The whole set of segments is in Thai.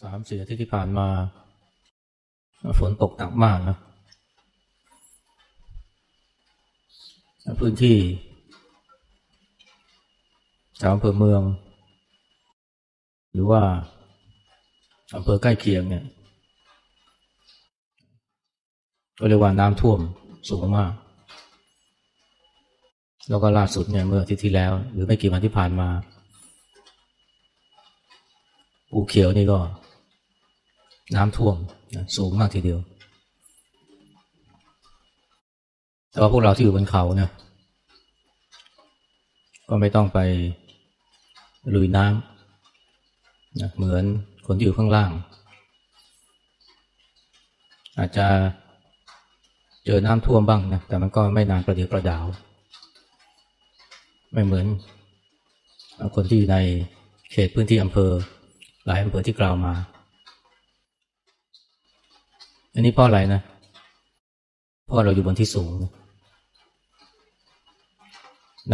สามสี่อาทิตย์ที่ผ่านมา ฝนตกหนักมากนะ พื้นที่แถวอำเภอเมือง หรือว่าอำเภอใกล้เคียงเนี่ยก็เรียกว่าน้ำท่วมสูงมาก แล้วก็ล่าสุดเนี่ยเมื่ออาทิตย์ที่แล้ว หรือไม่กี่วันที่ผ่านมา ภูเขียวนี่ก็ น้ำท่วมนะสูงมากทีเดียว แต่ว่าพวกเราที่อยู่บนเขาเนี่ยก็ไม่ต้องไปลุยน้ำนะเหมือนคนที่อยู่ข้างล่าง อาจจะเจอน้ำท่วมบ้างนะแต่มันก็ไม่นานประเดี๋ยวประดาว ไม่เหมือนคนที่อยู่ในเขตพื้นที่อำเภอ หลายอำเภอที่กล่าวมา อันนี้เพราะอะไรนะ เพราะเราอยู่บนที่สูง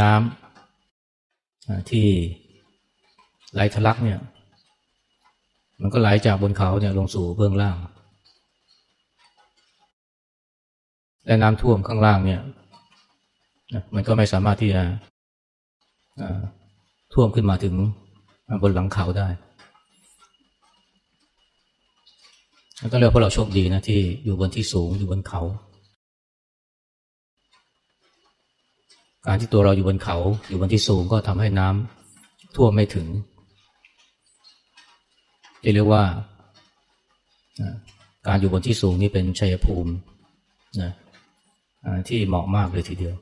น้ำที่ไหลทะลักเนี่ย มันก็ไหลจากบนเขาเนี่ยลงสู่เบื้องล่าง และน้ำท่วมข้างล่างเนี่ยมันก็ไม่สามารถที่จะท่วมขึ้นมาถึงบนหลังเขาได้ ก็เรียกว่าเราโชคดีนะที่อยู่บนที่สูงอยู่บนเขา การที่ตัวเราอยู่บนเขา อยู่บนที่สูงก็ทำให้น้ำท่วมไม่ถึงจะเรียกว่า การอยู่บนที่สูงนี่เป็นชัยภูมินะที่เหมาะมากเลยทีเดียว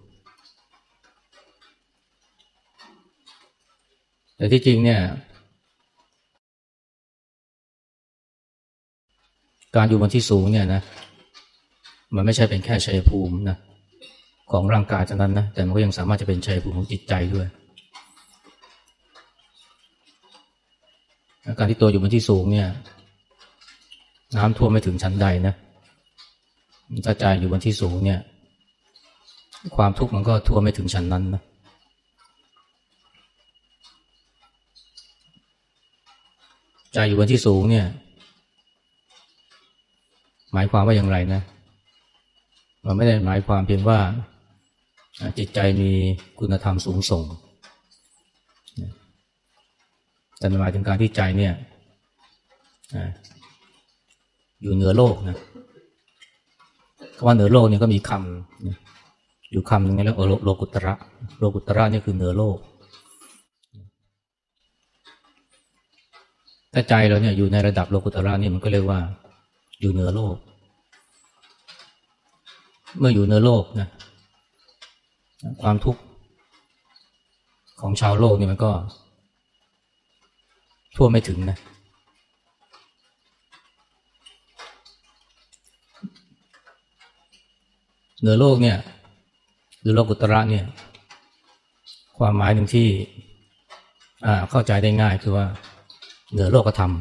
แต่ที่จริงเนี่ย การอยู่บนที่สูงเนี่ยนะ มันไม่ใช่เป็นแค่ชัยภูมินะของร่างกายเท่านั้นนะ แต่มันก็ยังสามารถจะเป็นชัยภูมิของจิตใจด้วย การที่ตัวอยู่บนที่สูงเนี่ย น้ำท่วมไม่ถึงชั้นใดนะถ้าใจอยู่บนที่สูงเนี่ย ความทุกข์มันก็ท่วมไม่ถึงชั้นนั้นนะใจอยู่บนที่สูงเนี่ย หมายความว่าอย่างไรนะมันไม่ได้หมายความเพียงว่าจิตใจมีคุณธรรมสูงส่งแต่หมายถึงการที่ใจเนี่ยอยู่เหนือโลกนะคำว่าเหนือโลกเนี่ยก็มีคำอยู่คำหนึ่งแล้วโลกุตระโลกุตระนี่คือเหนือโลก ถ้าใจเราเนี่ยอยู่ในระดับโลกุตระนี่มันก็เรียกว่า อยู่เหนือโลก เมื่ออยู่เหนือโลกนะความทุกข์ของชาวโลกนี่มันก็ ทั่วไม่ถึงนะ เหนือโลกเนี่ย หรือโลกุตระเนี่ย ความหมายหนึ่งที่เข้าใจได้ง่ายคือว่า เหนือโลกธรรม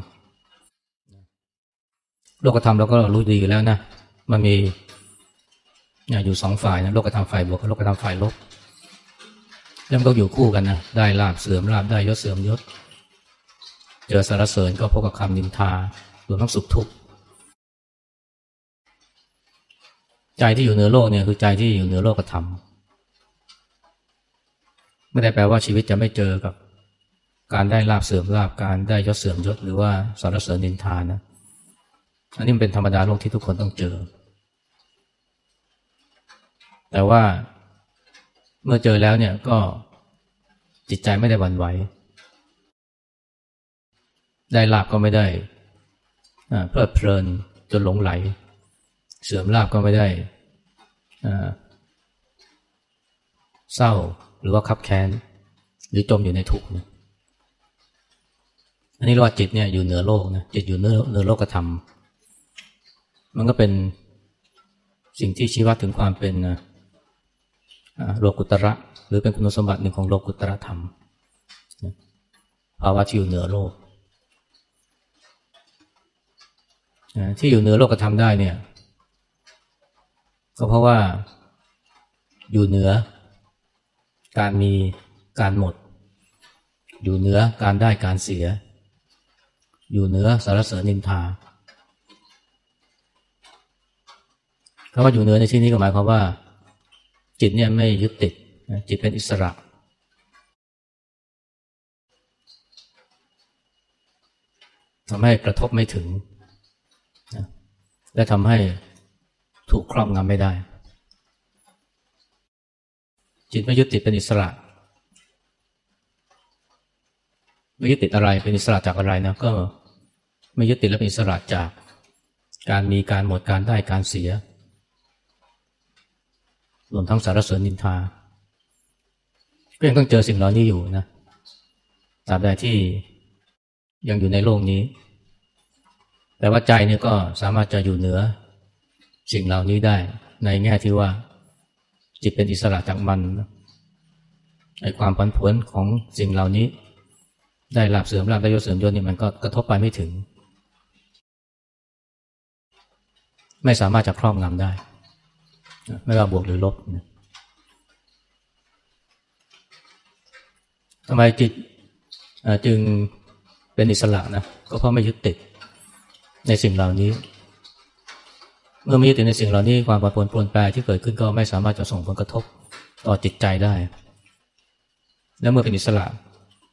โลกธรรมเราก็รู้ดีอยู่แล้วนะ มันมีอยู่สองฝ่ายนะโลกธรรมฝ่ายบวกกับโลกธรรมฝ่ายลบแล้วมันก็อยู่คู่กันนะได้ลาบเสื่อมลาบได้ยศเสื่อมยศ เจอสารเสริญก็พบกับคำนินทารวมทั้งสุขทุกข์ใจที่อยู่เหนือโลกเนี่ยคือใจที่อยู่เหนือโลกธรรมไม่ได้แปลว่าชีวิตจะไม่เจอกับ การได้ลาบเสื่อมลาบการได้ยศเสื่อมยศ หรือว่าสารเสริญนินทานะ อันนี้เป็นธรรมดาโลกที่ทุกคนต้องเจอ แต่ว่าเมื่อเจอแล้วเนี่ยก็จิตใจไม่ได้หวั่นไหว ได้ลาบก็ไม่ได้เพลิดเพลินจนหลงไหล เสื่อมลาบก็ไม่ได้เศร้าหรือว่าคับแค้น หรือจมอยู่ในทุกข์อันนี้เรียกว่าจิตเนี่ยอยู่เหนือโลกนะจิตอยู่เหนือเหนือโลกธรรม มันก็เป็นสิ่งที่ชี้วัดถึงความเป็นโลกุตระ หรือเป็นคุณสมบัติหนึ่งของโลกุตระธรรมภาวะที่อยู่เหนือโลกที่อยู่เหนือโลกธรรมได้เนี่ย ก็เพราะว่าอยู่เหนือ การมีการหมด อยู่เหนือการได้การเสีย อยู่เหนือสารเสริญนินทา คำว่าอยู่เหนือในที่นี้ก็หมายความว่า จิตเนี่ยไม่ยึดติดจิตเป็นอิสระ ทำให้กระทบไม่ถึง และทำให้ถูกครอบงำไม่ได้ จิตไม่ยึดติดเป็นอิสระ ไม่ยึดติดอะไรเป็นอิสระจากอะไรนะก็ไม่ยึดติดและเป็นอิสระจากการมีการหมดการได้การเสีย รวมทั้งสารเสริญนินทา ก็ยังต้องเจอสิ่งเหล่านี้อยู่นะตราบใดที่ยังอยู่ในโลกนี้ แต่ว่าใจเนี่ยก็สามารถจะอยู่เหนือ สิ่งเหล่านี้ได้ ในแง่ที่ว่า จิตเป็นอิสระจากมันไอ้ความผันผวนของสิ่งเหล่านี้ ได้ลาบเสริมลาบได้ยศเสริมยศนี่มันก็กระทบไปไม่ถึง ไม่สามารถจะครอบงำได้ ไม่ว่าบวกหรือลบทำไมจิตจึงเป็นอิสระนะก็เพราะไม่ยึดติดในสิ่งเหล่านี้ เมื่อไม่ยึดติดในสิ่งเหล่านี้ความผันผวนปรนแปรที่เกิดขึ้นก็ไม่สามารถจะส่งผลกระทบต่อจิตใจได้ และเมื่อเป็นอิสระ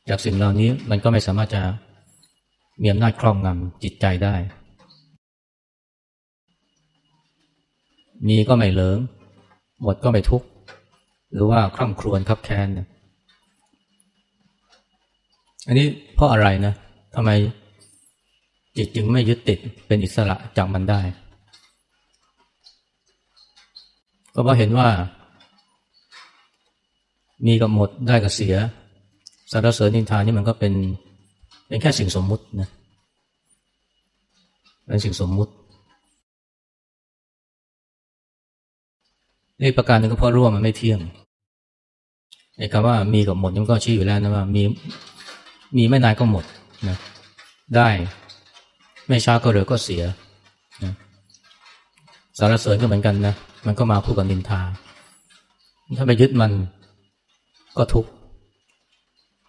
จากสิ่งเหล่านี้มันก็ไม่สามารถจะมีอำนาจครอบงำจิตใจได้ มีก็ไม่เหลิง หมดก็ไม่ทุกข์ หรือว่าคร่ำครวญคับแค้นนะอันนี้เพราะอะไรนะทำไมจิตจึงไม่ยึดติดเป็นอิสระจากมันได้ ก็เพราะเห็นว่า มีกับหมดได้กับเสียสารเสริญนินทานี่มันก็เป็นเป็นแค่สิ่งสมมุตินะเป็นสิ่งสมมุติ นี่ประการหนึ่งก็เพราะร่วมมันไม่เที่ยงไอ้คำว่ามีกับหมดมันก็ชี้อยู่แล้วนะว่ามีมีไม่นานก็หมดนะได้ไม่ช้าก็เร็วก็เสียนะสารเสริญก็เหมือนกันนะมันก็มาคู่กับนินทา ถ้าไปยึดมันก็ทุกข์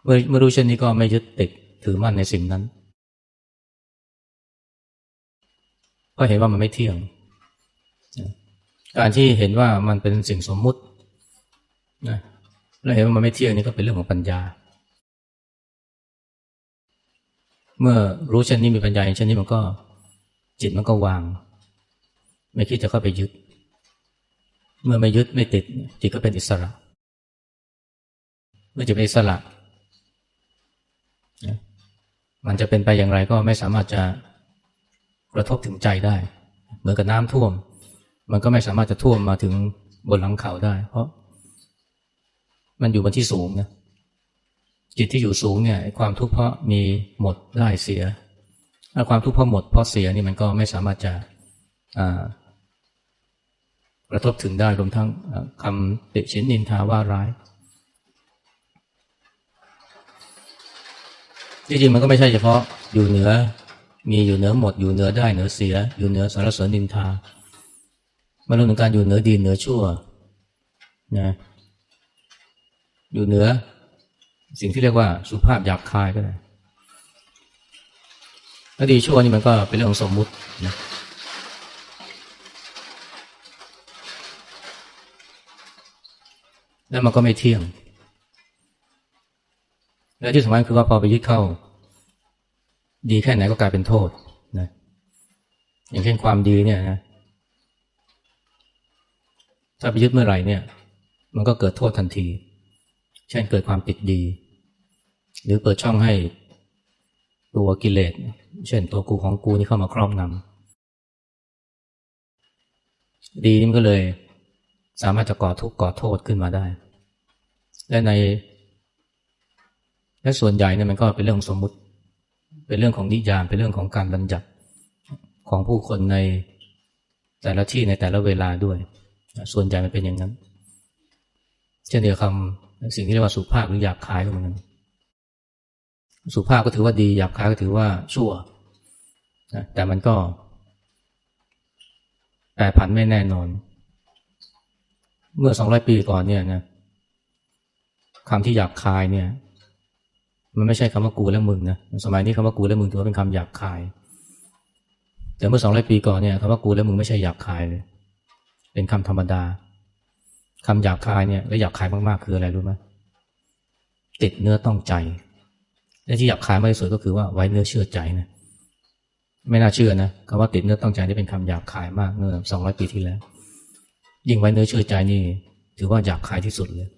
เมื่อเมื่อรู้เช่นนี้ก็ไม่ยึดติดถือมั่นในสิ่งนั้น ก็เห็นว่ามันไม่เที่ยง การที่เห็นว่ามันเป็นสิ่งสมมุตินะแล้วเห็นว่ามันไม่เที่ยงนี่ก็เป็นเรื่องของปัญญา เมื่อรู้เช่นนี้มีปัญญาอย่างเช่นนี้มันก็จิตมันก็วาง ไม่คิดจะเข้าไปยึด เมื่อไม่ยึดไม่ติด จิตก็เป็นอิสระ เมื่อจิตเป็นอิสระมันจะเป็นไปอย่างไรก็ไม่สามารถจะกระทบถึงใจได้ เหมือนกับน้ำท่วม มันก็ไม่สามารถจะท่วมมาถึงบนหลังเขาได้ เพราะ มันอยู่บนที่สูงนะจิตที่อยู่สูงเนี่ยความทุกข์เพราะมีหมดได้เสียถ้าความทุกข์เพราะหมดเพราะเสียนี่มันก็ไม่สามารถจะกระทบถึงได้รวมทั้งคำติชินนินทาว่าร้ายจริงๆมันก็ไม่ใช่เฉพาะอยู่เหนือ มีอยู่เหนือหมดอยู่เหนือได้เหนือเสีย อยู่เหนือสารเสริญนินทา มันรวมถึงการอยู่เหนือดีเหนือชั่วนะอยู่เหนือ สิ่งที่เรียกว่าสุภาพหยาบคายก็ได้ถ้าดีชั่วนี่มันก็เป็นเรื่องสมมุตินะแล้วมันก็ไม่เที่ยง และที่สำคัญคือว่าพอไปยึดเข้า ดีแค่ไหนก็กลายเป็นโทษนะอย่างเช่นความดีเนี่ยนะ ถ้าไปยึดเมื่อไหร่เนี่ย มันก็เกิดโทษทันที เช่นเกิดความติดดี หรือเปิดช่องให้ตัวกิเลส เช่นตัวกูของกูนี่เข้ามาครอบงำดีนี่นก็เลย สามารถจะก่อทุกข์ก่อโทษขึ้นมาได้ และใน และส่วนใหญ่เนี่ยมันก็เป็นเรื่องสมมุติ เป็นเรื่องของนิยาม เป็นเรื่องของการบัญญัติของผู้คนในแต่ละที่ในแต่ละเวลาด้วย ส่วนใหญ่มันเป็นอย่างนั้น เช่นเดียวคำสิ่งที่เรียกว่าสุภาพหรือหยาบคายก็เหมือนกันสุภาพก็ถือว่าดีหยาบคายก็ถือว่าชั่วแต่มันก็แปรผันไม่แน่นอน เมื่อสองร้อยปีก่อนเนี่ยนะคำที่หยาบคายเนี่ย มันไม่ใช่คำว่ากูและมึงนะสมัยนี้คำว่ากูและมึงถือว่าเป็นคำหยาบคาย แต่เมื่อสองร้อยปีก่อนเนี่ยคำว่ากูและมึงไม่ใช่หยาบคายเลย เป็นคำธรรมดาคำหยาบคายเนี่ยและหยาบคายมากๆคืออะไรรู้ไหมติดเนื้อต้องใจ และที่หยาบคายมากที่สุดก็คือว่าไว้เนื้อเชื่อใจนะไม่น่าเชื่อนะคำว่าติดเนื้อต้องใจนี่เป็นคำหยาบคายมากเมื่อสองร้อยปีที่แล้ว ยิ่งไว้เนื้อเชื่อใจนี่ ถือว่าหยาบคายที่สุดเลย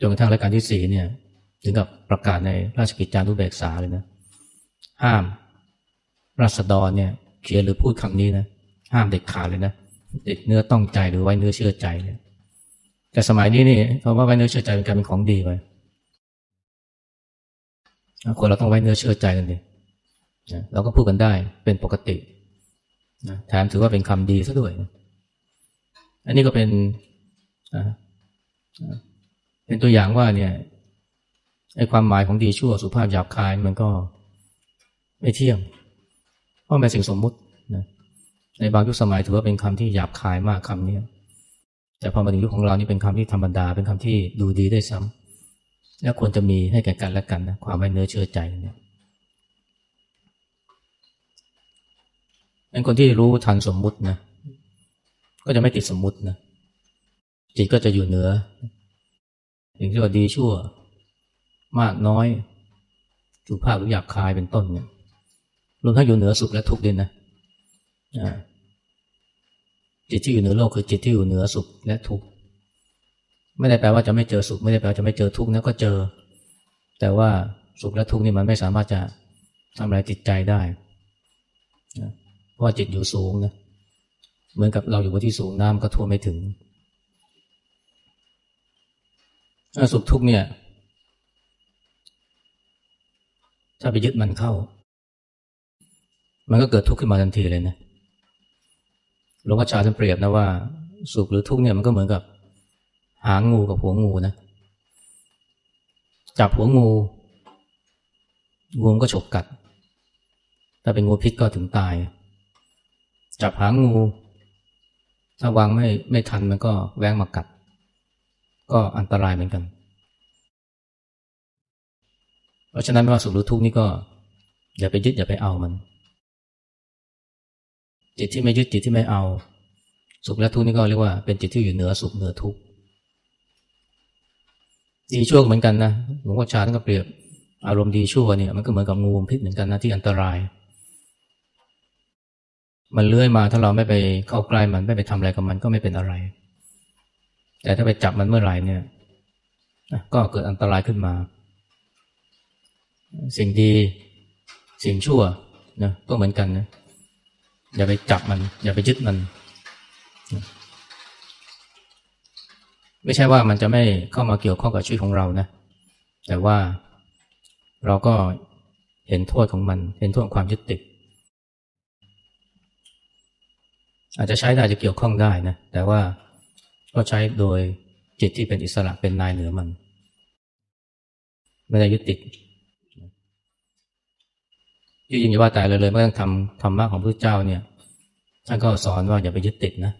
จนกระทั่งรายการที่สี่เนี่ย ถึงกับประกาศในราชกิจจานุเบกษาเลยนะ ห้ามรัษฎรเนี่ยเขียนหรือพูดคำนี้นะห้ามเด็ดขาดเลยนะ ติดเนื้อต้องใจหรือไว้เนื้อเชื่อใจเนี่ยแต่สมัยนี้นี่เพราะว่าไว้เนื้อเชื่อใจเป็นการเป็นของดีไปคนเราต้องไว้เนื้อเชื่อใจกันดิเราก็พูดกันได้เป็นปกติแถมถือว่าเป็นคำดีซะด้วย อันนี้ก็เป็นเป็นตัวอย่างว่าเนี่ยไอ้ความหมายของดีชั่วสุภาพหยาบคายมันก็ไม่เที่ยง เพราะเป็นสิ่งสมมุติ ในบางยุคสมัยถือว่าเป็นคำที่หยาบคายมากคำนี้แต่พอมาถึงยุคของเรานี่เป็นคำที่ธรรมดา เป็นคำที่ดูดีได้ซ้ำและควรจะมีให้แก่กันและกันนะความไว้เนื้อเชื่อใจเนี่ยเป็นคนที่รู้ทันสมมุตินะก็จะไม่ติดสมมุตินะจิตก็จะอยู่เหนือสิ่งที่ว่าดีชั่ว มากน้อยสุภาพหรือหยาบคายเป็นต้นเนี่ยรวมทั้งอยู่เหนือสุขและทุกข์ด้วยนะ จิตที่อยู่เหนือโลกคือจิตที่อยู่เหนือสุขและทุกข์ไม่ได้แปลว่าจะไม่เจอสุข ไม่ได้แปลว่าจะไม่เจอทุกข์นะก็เจอ แต่ว่าสุขและทุกข์นี่มันไม่สามารถจะทำอะไรจิตใจได้เพราะว่าจิตอยู่สูงนะเหมือนกับเราอยู่บนที่สูงน้ำก็ท่วมไม่ถึงสุขทุกข์เนี่ยถ้าไปยึดมันเข้า มันก็เกิดทุกข์ขึ้นมาทันทีเลยนะ หลวงพ่อชาท่านเปรียบนะว่า สุขหรือทุกข์เนี่ยมันก็เหมือนกับ หางงูกับหัวงูนะจับหัวงู งูก็ฉกกัด ถ้าเป็นงูพิษก็ถึงตาย จับหางงู ถ้าวางไม่ไม่ทันมันก็แว้งมากัด ก็อันตรายเหมือนกัน เพราะฉะนั้นไม่ว่าสุขหรือทุกข์นี่ก็ อย่าไปยึดอย่าไปเอามัน จิตที่ไม่ยึดจิตที่ไม่เอา สุขและทุกข์นี่ก็เรียกว่าเป็นจิตที่อยู่เหนือสุขเหนือทุกข์ดีชั่วเหมือนกันนะหลวงพ่อชาท่านก็เปรียบอารมณ์ดีชั่วเนี่ยมันก็เหมือนกับงูพิษเหมือนกันนะที่อันตราย มันเลื้อยมาถ้าเราไม่ไปเข้าใกล้มันไม่ไปทำอะไรกับมันก็ไม่เป็นอะไร แต่ถ้าไปจับมันเมื่อไหร่เนี่ยก็เกิดอันตรายขึ้นมา สิ่งดีสิ่งชั่วนะก็เหมือนกันนะ อย่าไปจับมัน อย่าไปยึดมัน ไม่ใช่ว่ามันจะไม่เข้ามาเกี่ยวข้องกับชีวิตของเรานะ แต่ว่าเราก็เห็นโทษของมัน เห็นโทษของความยึดติด อาจจะใช้ได้จะเกี่ยวข้องได้นะ แต่ว่าก็ใช้โดยจิตที่เป็นอิสระเป็นนายเหนือมัน ไม่ได้ยึดติด ยิ่งยิ่งว่าแต่เลยเลยไม่ต้องทำธรรมะของพระเจ้าเนี่ยท่านก็สอนว่าอย่าไปยึดติดนะ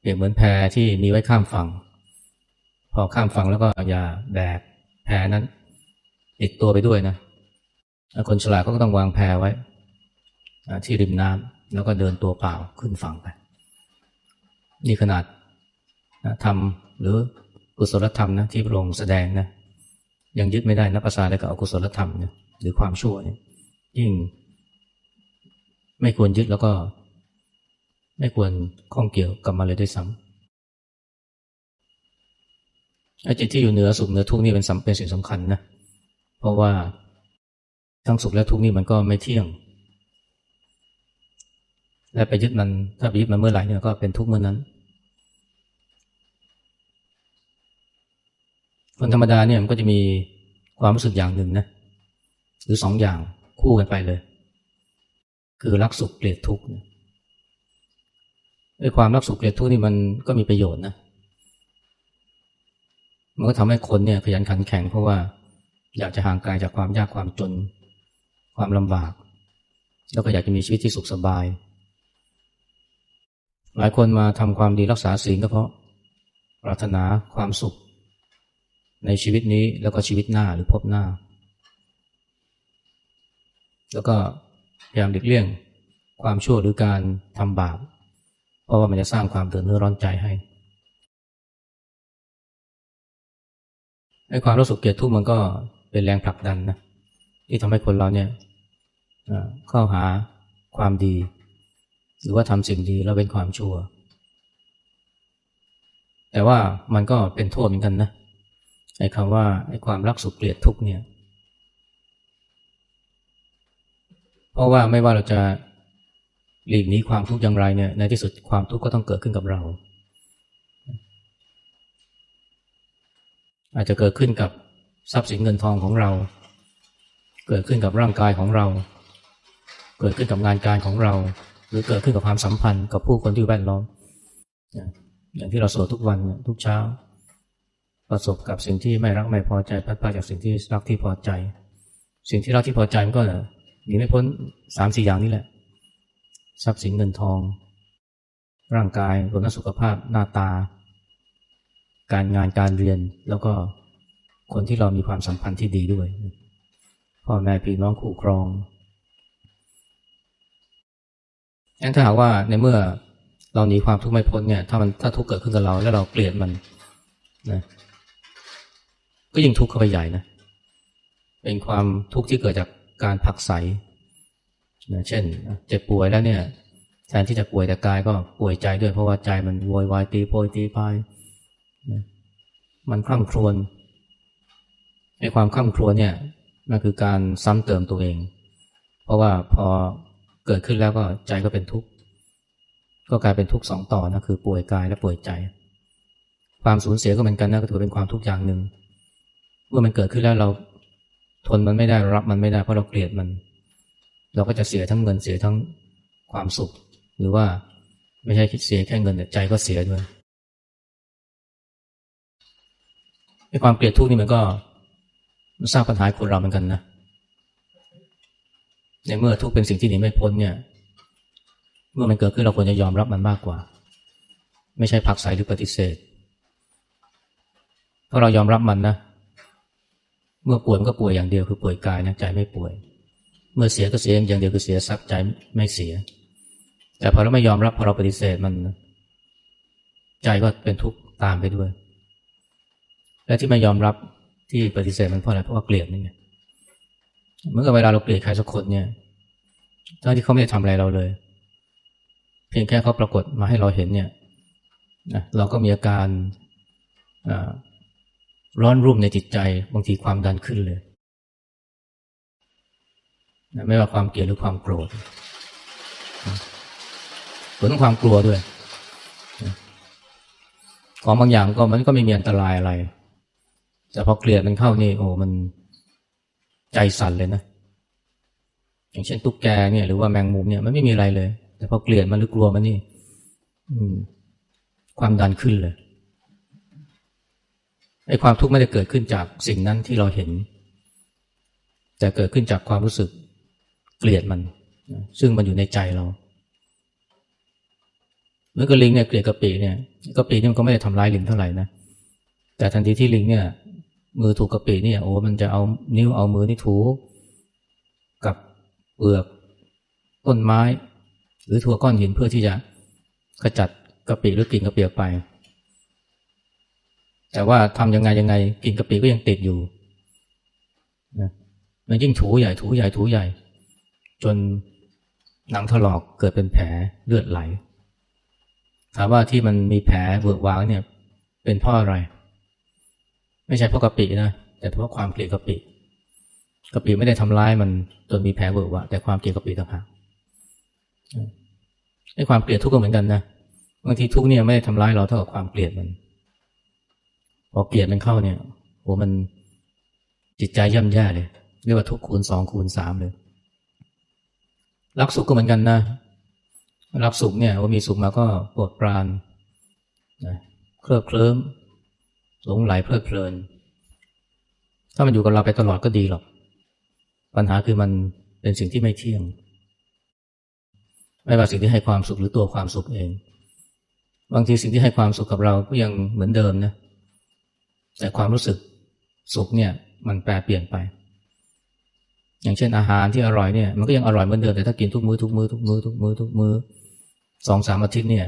เปรียบเหมือนแพที่มีไว้ข้ามฝั่ง พอข้ามฝั่งแล้วก็อย่าแบกแพนั้น ติดตัวไปด้วยนะคนฉลาดก็ต้องวางแพไว้ ที่ริมน้ำแล้วก็เดินตัวเปล่าขึ้นฝั่งไป นี่ขนาดทำหรือกุศลธรรมนะที่พระองค์แสดงนะ ยังยึดไม่ได้นับภาษาอะไรกับอกุศลธรรมเนี่ยหรือความชั่วเนี่ยยิ่ง ไม่ควรยึดแล้วก็ ไม่ควรข้องเกี่ยวกับมาเลยด้วยซ้ำไอ้จิตที่อยู่เหนือสุขเหนือทุกข์นี่เป็นสำเป็นสิ่งสำคัญนะเพราะว่าทั้งสุขและทุกข์นี่มันก็ไม่เที่ยง และไปยึดมันถ้าไปยึดมันเมื่อไหร่เนี่ยก็เป็นทุกข์เมื่อนั้น คนธรรมดาเนี่ยมันก็จะมีความรู้สึกอย่างหนึ่งนะหรือสองอย่างคู่กันไปเลย คือรักสุขเกลียดทุกข์ไอ้ความรักสุขเกลียดทุกข์นี่มันก็มีประโยชน์นะมันก็ทำให้คนเนี่ยขยันขันแข็งเพราะว่าอยากจะห่างไกลจากความยากความจน ความลำบาก แล้วก็อยากจะมีชีวิตที่สุขสบาย หลายคนมาทำความดีรักษาศีลก็เพราะปรารถนาความสุข ในชีวิตนี้แล้วก็ชีวิตหน้าหรือพบหน้า แล้วก็พยายามหลีกเลี่ยงความชั่วหรือการทำบาปเพราะว่ามันจะสร้างความเดือดเนื้อร้อนใจให้ไอ้ความรู้สึกเกลียดทุกข์มันก็เป็นแรงผลักดันนะที่ทำให้คนเราเนี่ยเข้าหาความดี หรือว่าทำสิ่งดีแล้วเป็นความชั่ว แต่ว่ามันก็เป็นโทษเหมือนกันนะ ไอ้คำว่าไอ้ความรักสุขเกลียดทุกเนี่ย เพราะว่าไม่ว่าเราจะหลีกหนีความทุกข์อย่างไรเนี่ยในที่สุดความทุกข์ก็ต้องเกิดขึ้นกับเรา อาจจะเกิดขึ้นกับทรัพย์สินเงินทองของเรา เกิดขึ้นกับร่างกายของเรา เกิดขึ้นกับงานการของเรา หรือเกิดขึ้นกับความสัมพันธ์กับผู้คนที่แวดล้อมอย่างที่เราสวดทุกวันทุกเช้า ประสบกับสิ่งที่ไม่รักไม่พอใจพัดพาจากสิ่งที่รักที่พอใจ สิ่งที่รักที่พอใจมันก็หนีไม่พ้นสามสี่อย่างนี้แหละ ทรัพย์สินเงินทอง ร่างกายรวมทั้งสุขภาพหน้าตา การงานการเรียนแล้วก็คนที่เรามีความสัมพันธ์ที่ดีด้วย พ่อแม่พี่น้องคู่ครองงั้นถ้าหากว่าในเมื่อเราหนีความทุกข์ไม่พ้นเนี่ยถ้ามันถ้าทุกข์เกิดขึ้นกับเราแล้วเราเกลียดมันนะ ก็ยิ่งทุกข์เข้าไปใหญ่นะ เป็นความทุกข์ที่เกิดจากการผักใสนะเช่น เจ็บป่วยแล้วเนี่ยแทนที่จะป่วยแต่กายก็ป่วยใจด้วยเพราะว่าใจมันโวยวายตีโพยตีพายนะมันคล่ำครวญในความคล่ำครวญเนี่ยนั่นคือการซ้ำเติมตัวเอง เพราะว่าพอเกิดขึ้นแล้วก็ใจก็เป็นทุกข์ก็กลายเป็นทุกข์สองต่อนะคือป่วยกายและป่วยใจ ความสูญเสียก็เหมือนกันนะก็ถือเป็นความทุกข์อย่างหนึ่ง เมื่อมันเกิดขึ้นแล้วเราทนมันไม่ได้รับมันไม่ได้เพราะเราเกลียดมัน เราก็จะเสียทั้งเงินเสียทั้งความสุข หรือว่าไม่ใช่คิดเสียแค่เงินแต่ใจก็เสียด้วยไอ้ความเกลียดทุกข์นี่มันก็มันสร้างปัญหาคนเราเหมือนกันนะในเมื่อทุกข์เป็นสิ่งที่หนีไม่พ้นเนี่ย เมื่อมันเกิดขึ้นเราควรจะยอมรับมันมากกว่า ไม่ใช่ผักใสหรือปฏิเสธเพราะเรายอมรับมันนะ เมื่อป่วยมันก็ป่วยอย่างเดียวคือป่วยกายนะใจไม่ป่วย เมื่อเสียก็เสียอย่างเดียวคือเสียทรัพย์ใจไม่เสีย แต่พอเราไม่ยอมรับพอเราปฏิเสธมัน ใจก็เป็นทุกข์ตามไปด้วย และที่ไม่ยอมรับที่ปฏิเสธมันเพราะอะไรเพราะว่าเกลียดนี่ไงเมื่อเวลาเราเกลียดใครสักคนเนี่ยทั้งที่เขาไม่ได้ทำอะไรเราเลย เพียงแค่เขาปรากฏมาให้เราเห็นเนี่ยเราก็มีอาการ ร้อนรุ่มในจิตใจบางทีความดันขึ้นเลยนะไม่ว่าความเกลียดหรือความโกรธรวมทั้งความกลัวด้วย ของบางอย่างก็มันก็ไม่มีอันตรายอะไร แต่พอเกลียดมันเข้านี่โอ้มันใจสั่นเลยนะ อย่างเช่นตุ๊กแกเนี่ยหรือว่าแมงมุมเนี่ยมันไม่มีอะไรเลย แต่พอเกลียดมันหรือกลัวมันนี่ความดันขึ้นเลย ไอ้ความทุกข์ไม่ได้เกิดขึ้นจากสิ่งนั้นที่เราเห็น แต่เกิดขึ้นจากความรู้สึกเกลียดมัน ซึ่งมันอยู่ในใจเราเมื่อกลิงเนี่ยเกลียดกระปีเนี่ยกระปีนี่มันก็ไม่ได้ทำร้ายลิงเท่าไหร่นะแต่ทันทีที่ลิงเนี่ย มือถูกกระปีเนี่ยโอ้มันจะเอานิ้วเอามือนี่ถูกับเปลือกต้นไม้ หรือถั่วก้อนหินเพื่อที่จะขจัดกระปีหรือกิ่งกระเปียกไป แต่ว่าทำยังไงยังไงกิ่งกะปีก็ยังติดอยู่นะมันยิ่งถูใหญ่ถูใหญ่ถูใหญ่ จนหนังถลอกเกิดเป็นแผลเลือดไหล ถามว่าที่มันมีแผลเบิกวางเนี่ย เป็นเพราะอะไร ไม่ใช่เพราะกะปินะแต่เพราะความเกลียดกะปิกะปิไม่ได้ทำร้ายมันจนมีแผลเบิกวะแต่ความเกลียดกะปิต่างหากไอ้ความเกลียดทุกข์ก็เหมือนกันนะบางทีทุกข์เนี่ยไม่ได้ทำร้ายเราเท่ากับความเกลียดมัน พอเกลียดมันเข้าเนี่ยโหมันจิตใจย่ำแย่เลยเรียกว่าทุกข์คูณสองคูณสามเลยรักสุขก็เหมือนกันนะรักสุขเนี่ยว่ามีสุขมาก็ปวดปรานนะเคลิบเคลิ้มหลงไหลเพลิดเพลิน ถ้ามันอยู่กับเราไปตลอดก็ดีหรอก ปัญหาคือมันเป็นสิ่งที่ไม่เที่ยง ไม่ว่าสิ่งที่ให้ความสุขหรือตัวความสุขเอง บางทีสิ่งที่ให้ความสุขกับเราก็ยังเหมือนเดิมนะ แต่ความรู้สึกสุขเนี่ยมันแปรเปลี่ยนไป อย่างเช่นอาหารที่อร่อยเนี่ยมันก็ยังอร่อยเหมือนเดิมแต่ถ้ากินทุกมือ้อทุกมือ้อทุกมือ้อทุกมือ้อทุกมือ้อสองสามอาทิตย์เนี่ย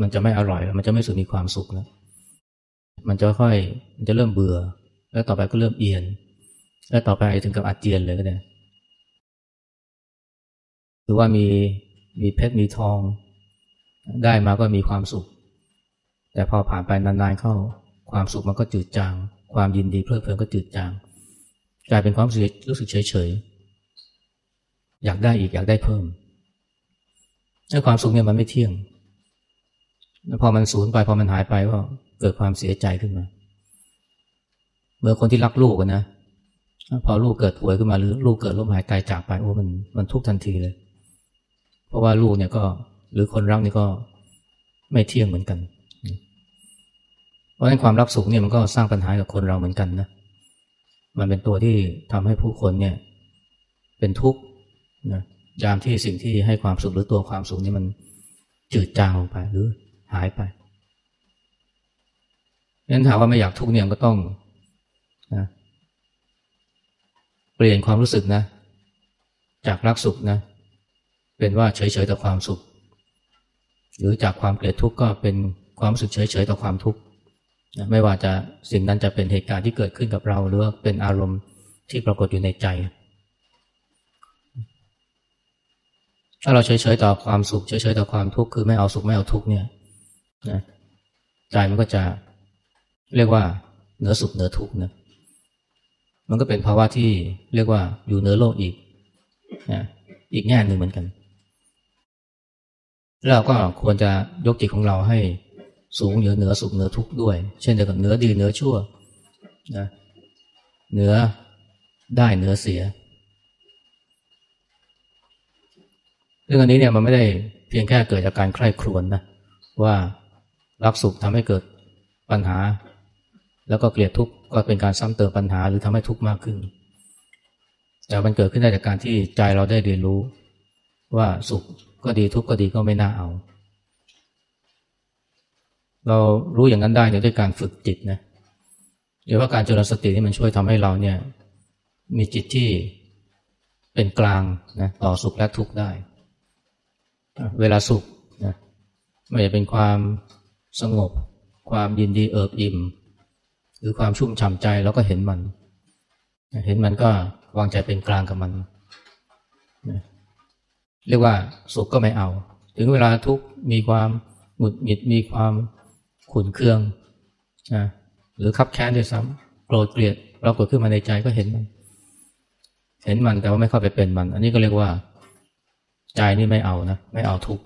มันจะไม่อร่อยแล้วมันจะไม่สุดมีความสุขแล้วมันจะค่อยมันจะเริ่มเบื่อ แล้วต่อไปก็เริ่มเอียน แล้วต่อไปถึงกับอาเจียนเลยก็ได้หรือว่ามีมีเพชรมีทอง ได้มาก็มีความสุข แต่พอผ่านไปนานๆเข้า ความสุขมันก็จืดจาง ความยินดีเพลิดเพลินก็จืดจาง กลายเป็นความรู้สึกรู้สึกเฉยๆอยากได้อีกอยากได้เพิ่มแล้ความสุขเนี่ยมันไม่เที่ยงพอมันสูญไปพอมันหายไปก็เกิดความเสียใจขึ้นมาเมื่อคนที่รักลูกนะพอลูกเกิดป่วยขึ้นมาหรือลูกเกิดล้มหายตายจากไปโอ้มันมันทุกทันทีเลย เพราะว่าลูกเนี่ยก็ หรือคนรักนี่ก็ไม่เที่ยงเหมือนกัน เพราะฉะนั้นความรักสุขเนี่ยมันก็สร้างปัญหากับคนเราเหมือนกันนะ มันเป็นตัวที่ทำให้ผู้คนเนี่ย เป็นทุกข์นะยามที่สิ่งที่ให้ความสุขหรือตัวความสุขนี่มันจืดจางลงไปหรือหายไปงั้นถามว่าไม่อยากทุกข์เนี่ยก็ต้องนะเปลี่ยนความรู้สึกนะ จากรักสุขนะ เป็นว่าเฉยๆต่อความสุข หรือจากความเกลียดทุกข์ก็เป็นความรู้สึกเฉยๆต่อความทุกข์ ไม่ว่าจะสิ่งนั้นจะเป็นเหตุการณ์ที่เกิดขึ้นกับเรา หรือว่าเป็นอารมณ์ที่ปรากฏอยู่ในใจ ถ้าเราเฉยๆต่อความสุขเฉยๆต่อความทุกข์คือไม่เอาสุขไม่เอาทุกข์เนี่ยนะใจมันก็จะเรียกว่าเหนือสุขเหนือทุกข์นะมันก็เป็นภาวะที่เรียกว่าอยู่เหนือโลกอีกนะอีกแง่หนึ่งเหมือนกันเราก็ควรจะยกจิตของเราให้ สูงเหนือเหนือสุขเหนือทุกข์ด้วย เช่นเดียวกับเหนือดีเหนือชั่วนะเหนือได้เหนือเสียเรื่องอันนี้เนี่ยมันไม่ได้เพียงแค่เกิดจากการใคร่ครวญนนะว่ารักสุขทำให้เกิดปัญหา แล้วก็เกลียดทุกข์ก็เป็นการซ้ำเติมปัญหาหรือทำให้ทุกข์มากขึ้น แต่มันเกิดขึ้นได้จากการที่ใจเราได้เรียนรู้ว่าสุขก็ดีทุกข์ก็ดีก็ไม่น่าเอา เรารู้อย่างนั้นได้เนี่ยด้วยการฝึกจิตนะหรือว่าการเจริญสตินี่มันช่วยทำให้เราเนี่ย มีจิตที่เป็นกลางนะต่อสุขและทุกข์ได้ เวลาสุขนะไม่จะเป็นความสงบ ความยินดีเอิบอิ่ม หรือความชุ่มฉ่ำใจเราก็เห็นมัน เห็นมันก็วางใจเป็นกลางกับมันเรียกว่าสุขก็ไม่เอา ถึงเวลาทุกมีความหงุดหงิดมีความ ขุนเคืองนะหรือขับแค้นด้วยซ้ำโกรธเกลียดเรากิดขึ้นมาในใจก็เห็นมัน เห็นมันแต่ว่าไม่เข้าไปเป็นมัน อันนี้ก็เรียกว่า ใจนี่ไม่เอานะไม่เอาทุก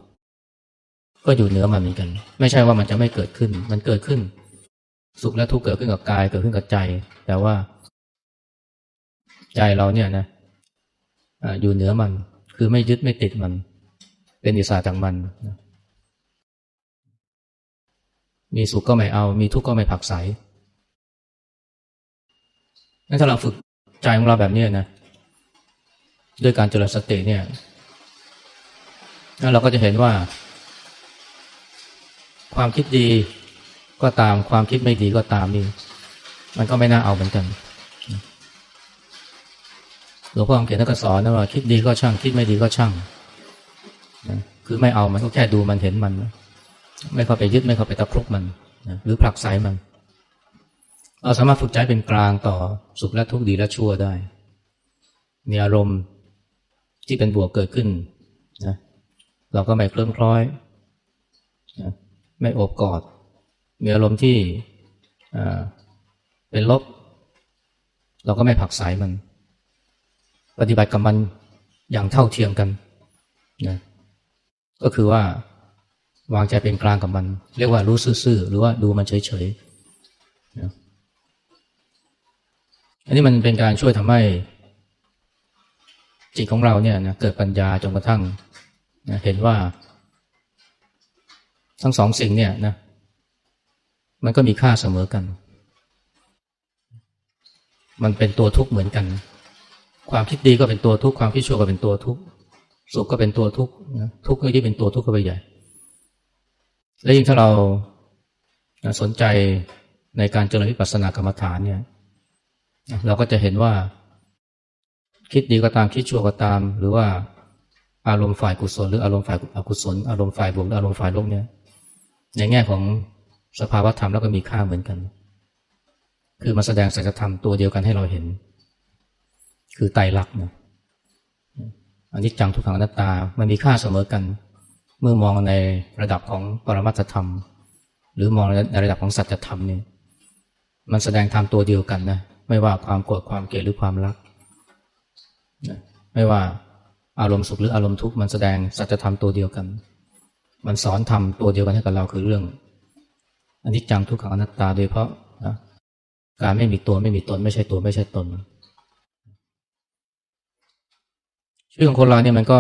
ก็อยู่เหนือมันเหมือนกัน ไม่ใช่ว่ามันจะไม่เกิดขึ้น มันเกิดขึ้น สุขและทุกข์เกิดขึ้นกับกายเกิดขึ้นกับใจ แต่ว่า ใจเราเนี่ยนะอยู่เหนือมัน คือไม่ยึดไม่ติดมัน เป็นอิสระจากมัน มีสุขก็ไม่เอา มีทุกข์ก็ไม่ผักใสงั้นถ้าเราฝึกใจของเราแบบนี้นะ ด้วยการเจริญสติเนี่ยเราก็จะเห็นว่า ความคิดดีก็ตามความคิดไม่ดีก็ตามนี่มันก็ไม่น่าเอาเหมือนกันหลวงพ่อเขียนท่านก็สอนนะว่าคิดดีก็ช่าง คิดไม่ดีก็ช่างคือไม่เอามันก็แค่ดูมันเห็นมัน ไม่เข้าไปยึดไม่เข้าไปตะครุบมันหรือผลักไสมัน เราสามารถฝึกใจเป็นกลางต่อสุขและทุกข์ดีและชั่วได้ มีอารมณ์ที่เป็นบวกเกิดขึ้นนะเราก็ไม่เคลื่อนคล้อยนะไม่โอบกอด มีอารมณ์ที่เป็นลบ เราก็ไม่ผักสายมัน ปฏิบัติกับมันอย่างเท่าเทียมกันนะก็คือว่า วางใจเป็นกลางกับมัน เรียกว่ารู้ซื่อๆหรือว่าดูมันเฉยๆนะอันนี้มันเป็นการช่วยทำให้ จิตของเราเนี่ยนะเกิดปัญญาจนกระทั่งนะเห็นว่า ทั้งสองสิ่งเนี่ยนะมันก็มีค่าเสมอกัน มันเป็นตัวทุกข์เหมือนกัน ความคิดดีก็เป็นตัวทุกข์ความคิดชั่วก็เป็นตัวทุกข์สุขก็เป็นตัวทุกข์ทุกข์ก็ยิ่งเป็นตัวทุกข์ก็ไปใหญ่ และยิ่งถ้าเราสนใจในการเจริญวิปัสสนากรรมฐานเนี่ย เราก็จะเห็นว่า คิดดีก็ตามคิดชั่วก็ตาม หรือว่าอารมณ์ฝ่ายกุศล หรืออารมณ์ฝ่ายอกุศล อารมณ์ฝ่ายบวกหรืออารมณ์ฝ่ายลบเนี่ย ในแง่ของสภาวธรรมแล้วก็มีค่าเหมือนกัน คือมาแสดงสัจธรรมตัวเดียวกันให้เราเห็น คือไตรลักษณ์เนี่ยอันนี้จังทุกขังอนัตตา มันมีค่าเสมอกัน เมื่อมองในระดับของปรมัตธรรม หรือมองในระดับของสัจธรรมเนี่ยมันแสดงธรรมตัวเดียวกันนะไม่ว่าความโกรธความเกลียดหรือความรักนะไม่ว่าอารมณ์สุขหรืออารมณ์ทุกข์มันแสดงสัจธรรมตัวเดียวกัน มันสอนธรรมตัวเดียวกันให้กับเราคือเรื่องอันนี้จังทุกขังอนัตตาโดยเพราะนะการไม่มีตัวไม่มีตน ไม่ใช่ตัวไม่ใช่ตนชีวิตของคนเราเนี่ยมันก็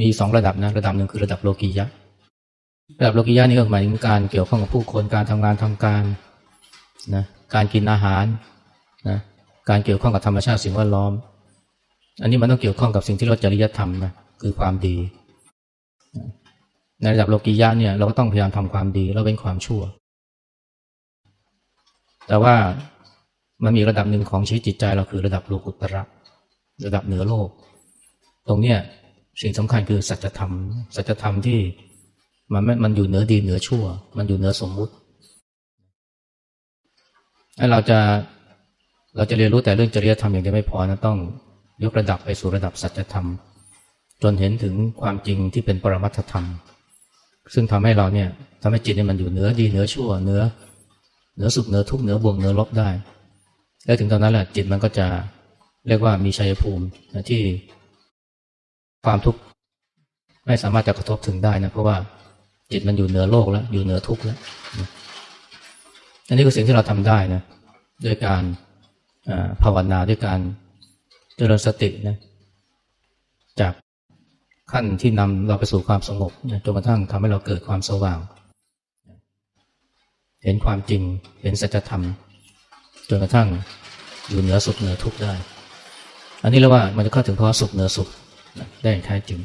มีสองระดับนะระดับหนึ่งคือระดับโลกียะระดับโลกียะนี่ก็หมายถึงการเกี่ยวข้องกับผู้คนการทำงานทำการนะการกินอาหารนะการเกี่ยวข้องกับธรรมชาติสิ่งแวดล้อม อันนี้มันต้องเกี่ยวข้องกับสิ่งที่เราจริยธรรมนะคือความดี ในระดับโลกียะเนี่ยเราก็ต้องพยายามทำความดีแล้วเป็นความชั่ว แต่ว่ามันมีระดับหนึ่งของชีวิตจิตใจเราคือระดับโลกุตระ ระดับเหนือโลก ตรงเนี้ย สิ่งสำคัญคือสัจธรรม สัจธรรมที่มันมันอยู่เหนือดีเหนือชั่ว มันอยู่เหนือสมมุติให้เราจะเราจะเรียนรู้แต่เรื่องจริยธรรมอย่างเดียวไม่พอนะต้องยกระดับไปสู่ระดับสัจธรรม จนเห็นถึงความจริงที่เป็นปรมัตถธรรม ซึ่งทำให้เราเนี่ยทำให้จิตเนี่ยมันอยู่เหนือดีเหนือชั่วเหนือเหนือสุขเหนือทุกข์เหนือบวกเหนือลบได้ แล้วถึงตอนนั้นแหละจิตมันก็จะเรียกว่ามีชัยภูมิที่ ความทุกข์ไม่สามารถจะกระทบถึงได้นะเพราะว่าจิตมันอยู่เหนือโลกแล้วอยู่เหนือทุกข์แล้วอันนี้คือสิ่งที่เราทำได้นะด้วยการภาวนาด้วยการเจริญสตินะจากขั้นที่นำเราไปสู่ความสงบจนกระทั่งทำให้เราเกิดความสว่าง เห็นความจริงเห็นสัจธรรมจนกระทั่งอยู่เหนือสุขเหนือทุกข์ได้ อันนี้เรียกว่ามันจะเข้าถึงภาวะสุขเหนือสุข ได้อย่างแท้จริง